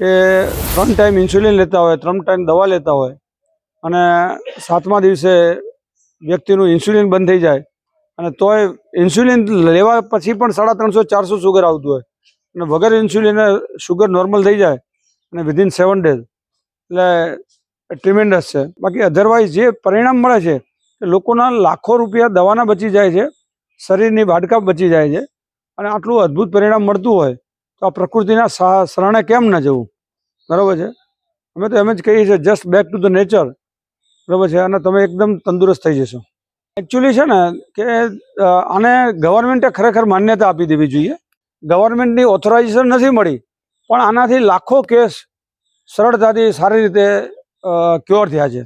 કે ત્રણ time insulin લેતા હોય, ત્રણ ટાઈમ દવા લેતા હોય અને સાતમા દિવસે વ્યક્તિનું ઇન્સ્યુલિન બંધ થઈ જાય અને તોય ઇન્સ્યુલિન લેવા પછી પણ સાડા ત્રણસો, ચારસો સુગર આવતું હોય. અને વગર ઇન્સ્યુલિને સુગર નોર્મલ થઈ જાય અને વિધિન સેવન ડેઝ એટલે ટ્રીમેન્ડસ છે. બાકી અધરવાઇઝ જે પરિણામ મળે છે કે લોકોના લાખો રૂપિયા દવાના બચી જાય છે, શરીરની બાડકા બચી જાય છે અને આટલું અદ્ભુત પરિણામ મળતું હોય તો આ પ્રકૃતિના શરણે કેમ ન જવું? બરાબર છે? અમે તો એમ જ કહીએ છીએ just back to the nature બરાબર છે? અને તમે એકદમ તંદુરસ્ત થઈ જશો. એકચ્યુઅલી છે ને, કે આને ગવર્મેન્ટે ખરેખર માન્યતા આપી દેવી જોઈએ. ગવર્મેન્ટની ઓથોરાઇઝેશન નથી મળી, પણ આનાથી લાખો કેસ સરળતાથી સારી રીતે ક્યોર થયા છે.